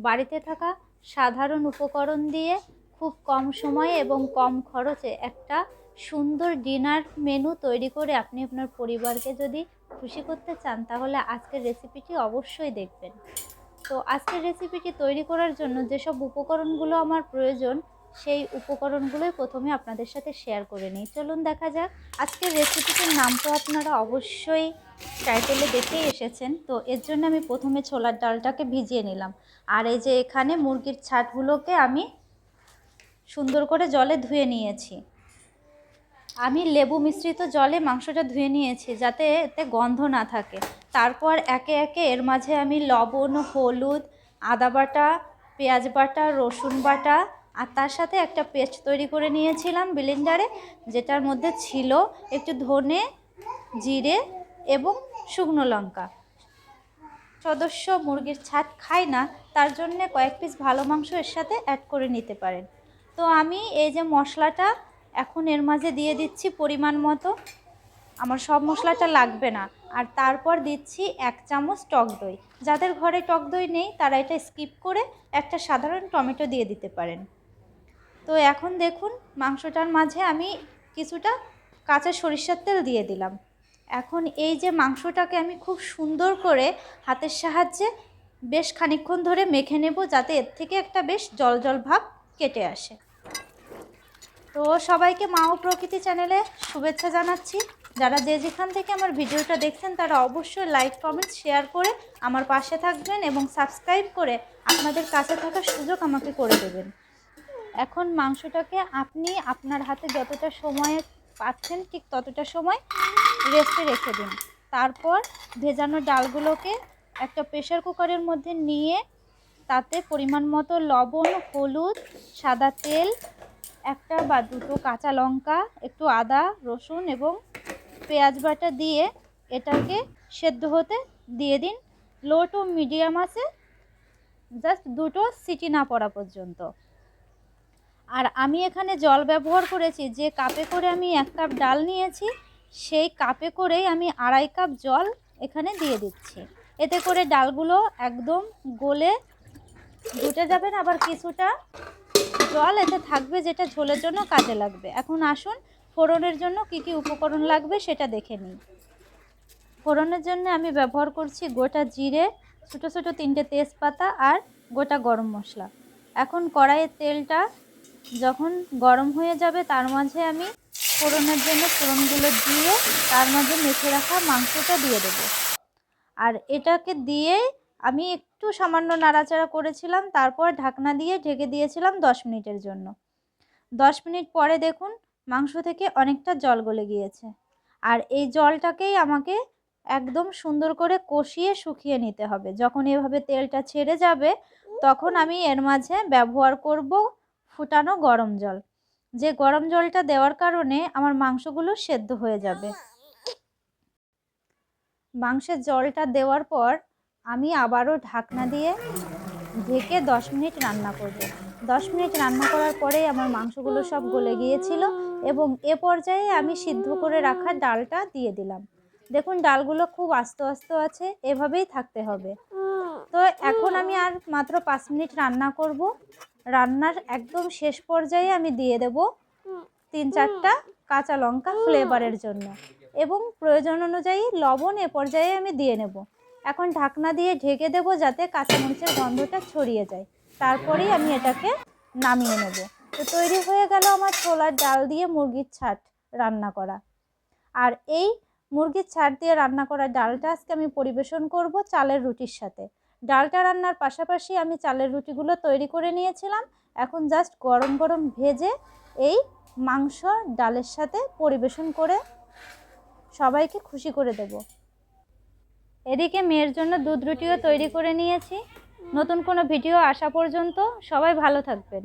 বাড়িতে থাকা সাধারণ উপকরণ দিয়ে খুব কম সময়ে এবং কম খরচে একটা সুন্দর ডিনার মেনু তৈরি করে আপনি আপনার পরিবারকে যদি খুশি করতে চান, তাহলে আজকের রেসিপিটি অবশ্যই দেখবেন। তো আজকের রেসিপিটি তৈরি করার জন্য যেসব উপকরণগুলো আমার প্রয়োজন সেই উপকরণগুলোই প্রথমে আপনাদের সাথে শেয়ার করে নিই। চলুন দেখা যাক। আজকের রেসিপিটির নাম তো আপনারা অবশ্যই টাইটেলে দেখেই এসেছেন। তো এর জন্য আমি প্রথমে ছোলার ডালটাকে ভিজিয়ে নিলাম। আর এই যে এখানে মুরগির ছাটগুলোকে আমি সুন্দর করে জলে ধুয়ে নিয়েছি। আমি লেবু মিশ্রিত জলে মাংসটা ধুয়ে নিয়েছি যাতে এতে গন্ধ না থাকে। তারপর একে একে এর মাঝে আমি লবণ, হলুদ, আদা বাটা, পেঁয়াজ বাটা, রসুন বাটা আর তার সাথে একটা পেস্ট তৈরি করে নিয়েছিলাম ব্লেন্ডারে যেটার মধ্যে ছিল একটু ধনে, জিরে এবং শুকনো লঙ্কা। সদস্য মুরগির ছাট খায় না, তার জন্যে কয়েক পিস ভালো মাংস এর সাথে অ্যাড করে নিতে পারেন। তো আমি এই যে মশলাটা এখন এর মাঝে দিয়ে দিচ্ছি পরিমাণ মতো। আমার সব মশলাটা লাগবে না। আর তারপর দিচ্ছি এক চামচ টক দই। যাদের ঘরে টক দই নেই, তারা এটা স্কিপ করে একটা সাধারণ টমেটো দিয়ে দিতে পারেন। তো এখন দেখুন, মাংসটার মাঝে আমি কিছুটা কাঁচা সরিষার তেল দিয়ে দিলাম। এখন এই যে মাংসটাকে আমি খুব সুন্দর করে হাতের সাহায্যে বেশ খানিকক্ষণ ধরে মেখে নেব, যাতে এর থেকে একটা বেশ জল জল ভাব কেটে আসে। তো সবাইকে মা ও প্রকৃতি চ্যানেলে শুভেচ্ছা জানাচ্ছি। যারা যে যেখান থেকে আমার ভিডিওটা দেখছেন, তারা অবশ্যই লাইক, কমেন্ট, শেয়ার করে আমার পাশে থাকবেন এবং সাবস্ক্রাইব করে আপনাদের কাছে থাকার সুযোগ আমাকে করে দেবেন। এখন মাংসটাকে আপনি আপনার হাতে যতটা সময় পাচ্ছেন, ঠিক ততটা সময় রেস্টে রেখে দিন। তারপর ভেজানো ডালগুলোকে একটা প্রেশার কুকারের মধ্যে নিয়ে তাতে পরিমাণ মতো লবণ, হলুদ, সাদা তেল, একটা বা দুটো কাঁচা লঙ্কা, একটু আদা, রসুন এবং পেঁয়াজ বাটা দিয়ে এটাকে সেদ্ধ হতে দিয়ে দিন। লো টু মিডিয়াম আছে জাস্ট দুটো সিটি না পড়া পর্যন্ত। আর আমি এখানে জল ব্যবহার করেছি, যে কাপে করে আমি এক কাপ ডাল নিয়েছি, সেই কাপে করেই আমি আড়াই কাপ জল এখানে দিয়ে দিচ্ছি। এতে করে ডালগুলো একদম গলে ঘুটে যাবেন আবার কিছুটা জল এতে থাকবে যেটা ঝোলের জন্য কাজে লাগবে। এখন আসুন, ফোড়নের জন্য কি কি উপকরণ লাগবে সেটা দেখে নিই। ফোড়নের জন্য আমি ব্যবহার করছি গোটা জিরে, ছোটো ছোটো তিনটে তেজপাতা আর গোটা গরম মশলা। এখন কড়াইয়ের তেলটা যখন গরম হয়ে যাবে, তার মাঝে আমি ফোড়নের জন্য ফোড়নগুলো দিয়ে তার মাঝে মেখে রাখা মাংসটা দিয়ে দেবো। আর এটাকে দিয়ে আমি একটু সামান্য নাড়াচাড়া করেছিলাম, তারপর ঢাকনা দিয়ে ঢেকে দিয়েছিলাম দশ মিনিটের জন্য। দশ মিনিট পরে দেখুন, মাংস থেকে অনেকটা জল গলে গিয়েছে। আর এই জলটাকেই আমাকে একদম সুন্দর করে কষিয়ে শুকিয়ে নিতে হবে। যখন এভাবে তেলটা ছেড়ে যাবে, তখন আমি এর মাঝে ব্যবহার করব ফুটানো গরম জল। যে গরম জলটা দেওয়ার কারণে আমার মাংসগুলো সেদ্ধ হয়ে যাবে। মাংসের জলটা দেওয়ার পর আমি আবারও ঢাকনা দিয়ে ঢেকে দশ মিনিট রান্না করব। দশ মিনিট রান্না করার পরেই আমার মাংসগুলো সব গলে গিয়েছিল এবং এ পর্যায়ে আমি সিদ্ধ করে রাখা ডালটা দিয়ে দিলাম। দেখুন, ডালগুলো খুব আস্তে আস্তে আছে, এভাবেই থাকতে হবে। তো এখন আমি আর মাত্র পাঁচ মিনিট রান্না করব। রান্নার একদম শেষ পর্যায়ে আমি দিয়ে দেব তিন চারটা কাঁচা লঙ্কা ফ্লেভারের জন্য। এবং প্রয়োজন অনুযায়ী লবণ এ পর্যায়ে আমি দিয়ে নেব। এখন ঢাকনা দিয়ে ঢেকে দেব যাতে কাঁচা কাঁচামরিচের গন্ধটা ছড়িয়ে যায়। তারপরেই আমি এটাকে নামিয়ে নেব। তো তৈরি হয়ে গেল আমার ছোলার ডাল দিয়ে মুরগির ছাট রান্না করা। আর এই মুরগির ছাট দিয়ে রান্না করা ডালটা আজকে আমি পরিবেশন করব চালের রুটির সাথে। ডালটা রান্নার পাশাপাশি আমি চালের রুটিগুলো তৈরি করে নিয়েছিলাম। এখন জাস্ট গরম গরম ভেজে এই মাংস ডালের সাথে পরিবেশন করে সবাইকে খুশি করে দেব। এদিকে মেয়ের জন্য দুধ রুটিও তৈরি করে নিয়েছি। নতুন কোনো ভিডিও আসা পর্যন্ত সবাই ভালো থাকবেন।